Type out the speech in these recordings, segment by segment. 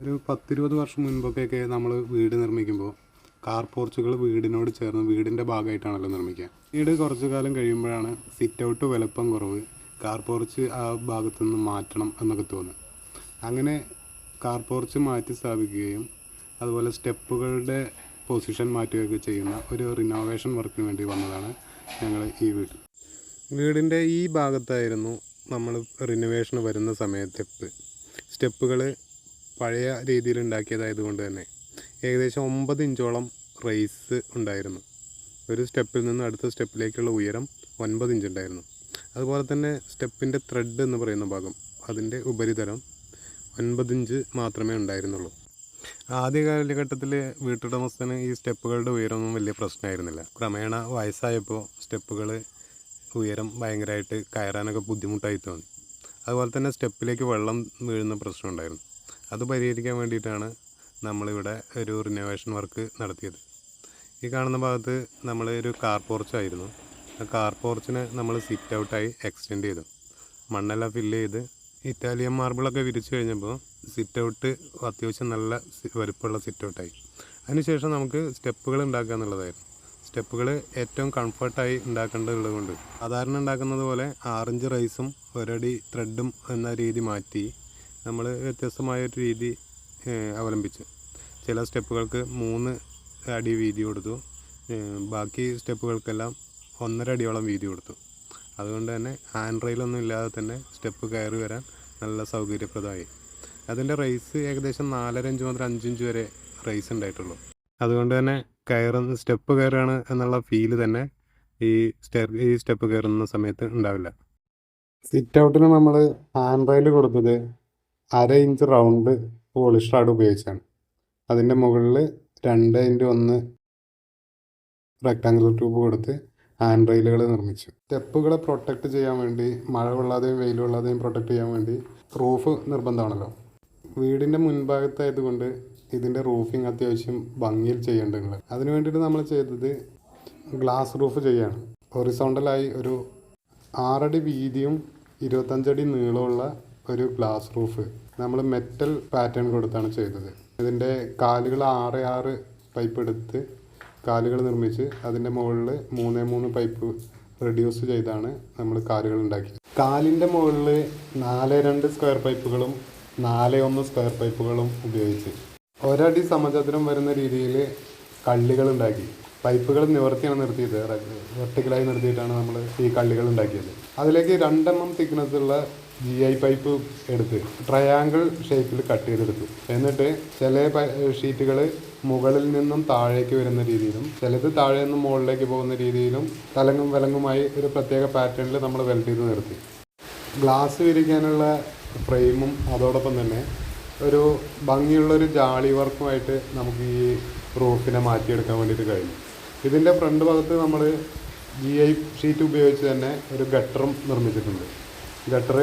ഒരു പത്തിരുപത് വർഷം മുൻപൊക്കെയൊക്കെ നമ്മൾ വീട് നിർമ്മിക്കുമ്പോൾ കാർ പോർച്ചുകൾ വീടിനോട് ചേർന്ന് വീടിന്റെ ഭാഗമായിട്ടാണല്ലോ നിർമ്മിക്കുക. വീട് കുറച്ചു കാലം കഴിയുമ്പോഴാണ് സിറ്റ് ഔട്ട് വലുപ്പം കുറവ് കാർ പോർച്ച് ആ ഭാഗത്തു നിന്ന് മാറ്റണം എന്നൊക്കെ തോന്നുന്നു അങ്ങനെ കാർ പോർച്ച് മാറ്റി സ്ഥാപിക്കുകയും അതുപോലെ സ്റ്റെപ്പുകളുടെ പൊസിഷൻ മാറ്റുകയൊക്കെ ചെയ്യുന്ന ഒരു റിനോവേഷൻ വർക്കിന് വേണ്ടി വന്നതാണ് ഞങ്ങൾ ഈ വീട്. വീടിന്റെ ഈ ഭാഗത്തായിരുന്നു നമ്മൾ റിനോവേഷൻ വരുന്ന സമയത്ത് സ്റ്റെപ്പ്. സ്റ്റെപ്പുകൾ പഴയ രീതിയിൽ ഉണ്ടാക്കിയതായതുകൊണ്ട് തന്നെ ഏകദേശം ഒമ്പത് ഇഞ്ചോളം റേസ് ഉണ്ടായിരുന്നു. ഒരു സ്റ്റെപ്പിൽ നിന്ന് അടുത്ത സ്റ്റെപ്പിലേക്കുള്ള ഉയരം ഒൻപത് ഇഞ്ച് ഉണ്ടായിരുന്നു. അതുപോലെ തന്നെ സ്റ്റെപ്പിന്റെ ത്രെഡ് എന്ന് പറയുന്ന ഭാഗം അതിന്റെ ഉപരിതലം ഒൻപത് ഇഞ്ച് മാത്രമേ ഉണ്ടായിരുന്നുള്ളൂ. ആദ്യ കാലഘട്ടത്തിൽ വീട്ടുടമസ്ഥന് ഈ സ്റ്റെപ്പുകളുടെ ഉയരമൊന്നും വലിയ പ്രശ്നമായിരുന്നില്ല. ക്രമേണ വയസ്സായപ്പോൾ സ്റ്റെപ്പുകൾ ഉയരം ഭയങ്കരമായിട്ട് കയറാനൊക്കെ ബുദ്ധിമുട്ടായി തോന്നി. അതുപോലെ തന്നെ സ്റ്റെപ്പിലേക്ക് വെള്ളം വീഴുന്ന പ്രശ്നം ഉണ്ടായിരുന്നു. അത് പരിഹരിക്കാൻ വേണ്ടിയിട്ടാണ് നമ്മളിവിടെ ഒരു റിനോവേഷൻ വർക്ക് നടത്തിയത്. ഈ കാണുന്ന ഭാഗത്ത് നമ്മൾ ഒരു കാർ പോർച്ചായിരുന്നു ആ കാർ പോർച്ചിനെ നമ്മൾ സിറ്റ് ഔട്ടായി എക്സ്റ്റെൻഡ് ചെയ്തു. മണ്ണെല്ലാം ഫില്ല് ചെയ്ത് ഇറ്റാലിയൻ മാർബിളൊക്കെ വിരിച്ചു കഴിഞ്ഞപ്പോൾ സിറ്റ് ഔട്ട് അത്യാവശ്യം നല്ല വലുപ്പമുള്ള സിറ്റ് ഔട്ടായി അതിനുശേഷം നമുക്ക് സ്റ്റെപ്പുകൾ ഉണ്ടാക്കുക എന്നുള്ളതായിരുന്നു. സ്റ്റെപ്പുകൾ ഏറ്റവും കംഫർട്ടായി ഉണ്ടാക്കേണ്ടതുള്ളത് കൊണ്ട്. സാധാരണ ഉണ്ടാക്കുന്നത് പോലെ ആറഞ്ച് റൈസും ഒരടി ത്രെഡും എന്ന രീതി മാറ്റി നമ്മൾ വ്യത്യസ്തമായ ഒരു രീതി അവലംബിച്ചു. ചില സ്റ്റെപ്പുകൾക്ക് മൂന്ന് അടി വീതി കൊടുത്തു. ബാക്കി സ്റ്റെപ്പുകൾക്കെല്ലാം ഒന്നര അടിയോളം വീതി കൊടുത്തു. അതുകൊണ്ട് തന്നെ ഹാൻഡ് റെയിലൊന്നും ഇല്ലാതെ തന്നെ സ്റ്റെപ്പ് കയറി വരാൻ നല്ല സൗകര്യപ്രദമായി. അതിന്റെ റേസ് ഏകദേശം നാലര ഇഞ്ച് മുതൽ അഞ്ചിഞ്ച് വരെ റേസ് ഉണ്ടായിട്ടുള്ളൂ. അതുകൊണ്ട് തന്നെ കയറുന്ന സ്റ്റെപ്പ് കയറുകയാണ് എന്നുള്ള ഫീൽ തന്നെ ഈ സ്റ്റെ ഈ സ്റ്റെപ്പ് കയറുന്ന സമയത്ത് ഉണ്ടാവില്ല. സിറ്റ് ഔട്ടിന് നമ്മൾ ഹാൻഡ് റെയിൽ കൊടുത്തത് അര ഇഞ്ച് റൗണ്ട് പോളിഷ് റാഡ് ഉപയോഗിച്ചാണ്. അതിന്റെ മുകളിൽ രണ്ട് ഇന്റു ഒന്ന് റെക്ടാങ്കുലർ ട്യൂബ് കൊടുത്ത് ഹാൻഡ് റെയിലുകൾ നിർമ്മിച്ചു. സ്റ്റെപ്പുകളെ പ്രൊട്ടക്റ്റ് ചെയ്യാൻ വേണ്ടി മഴ കൊള്ളാതെയും വെയിൽ കൊള്ളാതെയും പ്രൊട്ടക്റ്റ് ചെയ്യാൻ വേണ്ടി റൂഫ് നിർബന്ധമാണല്ലോ. വീടിന്റെ മുൻഭാഗത്തായതുകൊണ്ട് ഇതിന്റെ റൂഫിങ് അത്യാവശ്യം ഭംഗിയിൽ ചെയ്യേണ്ടതുണ്ട്. അതിന് വേണ്ടിയിട്ട് നമ്മൾ ചെയ്തത് ഗ്ലാസ് റൂഫ് ചെയ്യാണ്. ഹൊറിസോണ്ടലായി ഒരു ആറടി വീതിയും ഇരുപത്തഞ്ചടി നീളമുള്ള ഒരു ഗ്ലാസ് റൂഫ് നമ്മൾ മെറ്റൽ പാറ്റേൺ കൊടുത്താണ് ചെയ്തത്. ഇതിന്റെ കാലുകൾ ആറ് ആറ് പൈപ്പ് എടുത്ത് കാലുകൾ നിർമ്മിച്ച് അതിന്റെ മുകളിൽ മൂന്നേ മൂന്ന് പൈപ്പ് റെഡ്യൂസ് ചെയ്താണ് നമ്മൾ കാലുകൾ ഉണ്ടാക്കിയത്. കാലിന്റെ മുകളിൽ നാല് രണ്ട് സ്ക്വയർ പൈപ്പുകളും നാല് ഒന്ന് സ്ക്വയർ പൈപ്പുകളും ഉപയോഗിച്ച്. ഒരടി സമചതുരം വരുന്ന രീതിയിൽ കള്ളികൾ ഉണ്ടാക്കി. പൈപ്പുകൾ നിവർത്തിയാണ് നിർത്തിയത്. വെർട്ടിക്കലായി നിർത്തിയിട്ടാണ് നമ്മൾ ഈ കള്ളികൾ ഉണ്ടാക്കിയത്. അതിലേക്ക് രണ്ടെണ്ണം തിക്നസ്സുള്ള ജി ഐ പൈപ്പ് എടുത്ത് ട്രയാങ്കിൾ ഷേപ്പിൽ കട്ട് ചെയ്തെടുത്തു. എന്നിട്ട് ചില ഷീറ്റുകൾ മുകളിൽ നിന്നും താഴേക്ക് വരുന്ന രീതിയിലും ചിലത് താഴെ നിന്നും മുകളിലേക്ക് പോകുന്ന രീതിയിലും തലങ്ങും വിലങ്ങുമായി ഒരു പ്രത്യേക പാറ്റേണിൽ നമ്മൾ വെൽഡ് ചെയ്ത് നിർത്തി. ഗ്ലാസ് വിരിക്കാനുള്ള ഫ്രെയിമും അതോടൊപ്പം തന്നെ ഒരു ഭംഗിയുള്ളൊരു ജാളി വർക്കുമായിട്ട് നമുക്ക് ഈ റൂഫിനെ മാറ്റിയെടുക്കാൻ വേണ്ടിയിട്ട് കഴിഞ്ഞു. ഇതിന്റെ ഫ്രണ്ട് ഭാഗത്ത് നമ്മൾ ജി ഐ ഷീറ്റ് ഉപയോഗിച്ച് തന്നെ ഒരു ഗട്ടറും നിർമ്മിച്ചിട്ടുണ്ട്. ഗട്ടർ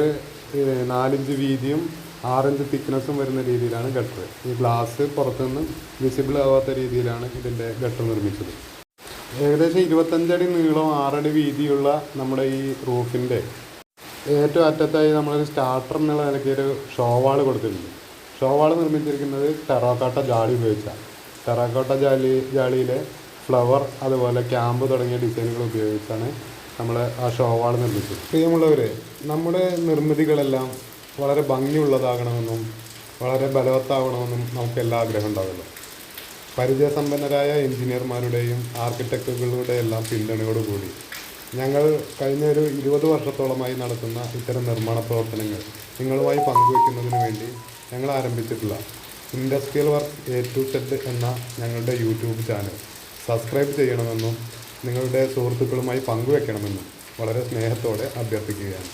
നാലിഞ്ച് വീതിയും ആറിഞ്ച് തിക്നെസ്സും വരുന്ന രീതിയിലാണ് ഗട്ടർ ഈ ഗ്ലാസ് പുറത്തുനിന്ന് വിസിബിൾ ആവാത്ത രീതിയിലാണ് ഇതിന്റെ ഗട്ടർ നിർമ്മിച്ചത്. ഏകദേശം ഇരുപത്തഞ്ചടി നീളം ആറടി വീതിയുള്ള നമ്മുടെ ഈ റൂഫിന്റെ ഏറ്റവും അറ്റത്തായി നമ്മളൊരു സ്റ്റാർട്ടർ എന്നുള്ള നിലയ്ക്ക് ഒരു ഷോവാൾ കൊടുത്തിട്ടുണ്ട്. ഷോവാൾ നിർമ്മിച്ചിരിക്കുന്നത് ടെറാക്കോട്ട ജാളി ഉപയോഗിച്ചാണ്. ടെറാക്കോട്ട ജാലി ജാളിയിലെ ഫ്ലവർ അതുപോലെ ക്യാമ്പ് തുടങ്ങിയ ഡിസൈനുകൾ ഉപയോഗിച്ചാണ് നമ്മൾ ആ ഷോവാൾ നിർമ്മിച്ചത്. പ്രിയമുള്ളവരെ നമ്മുടെ നിർമ്മിതികളെല്ലാം വളരെ ഭംഗിയുള്ളതാകണമെന്നും വളരെ ബലവത്താവണമെന്നും നമുക്ക് എല്ലാ ആഗ്രഹം ഉണ്ടാവുമല്ലോ പരിചയസമ്പന്നരായ എഞ്ചിനീയർമാരുടെയും ആർക്കിടെക്റ്റുകളുടെ എല്ലാം പിന്തുണയോടുകൂടി ഞങ്ങൾ കഴിഞ്ഞ ഒരു ഇരുപത് വർഷത്തോളമായി നടത്തുന്ന ഇത്തരം നിർമ്മാണ പ്രവർത്തനങ്ങൾ നിങ്ങളുമായി പങ്കുവയ്ക്കുന്നതിന് വേണ്ടി ഞങ്ങൾ ആരംഭിച്ചിട്ടുള്ള industrial work A to Z എന്ന ഞങ്ങളുടെ യൂട്യൂബ് ചാനൽ. സബ്സ്ക്രൈബ് ചെയ്യണമെന്നും നിങ്ങളുടെ സുഹൃത്തുക്കളുമായി പങ്കുവെക്കണമെന്നും വളരെ സ്നേഹത്തോടെ അഭ്യർത്ഥിക്കുകയാണ്.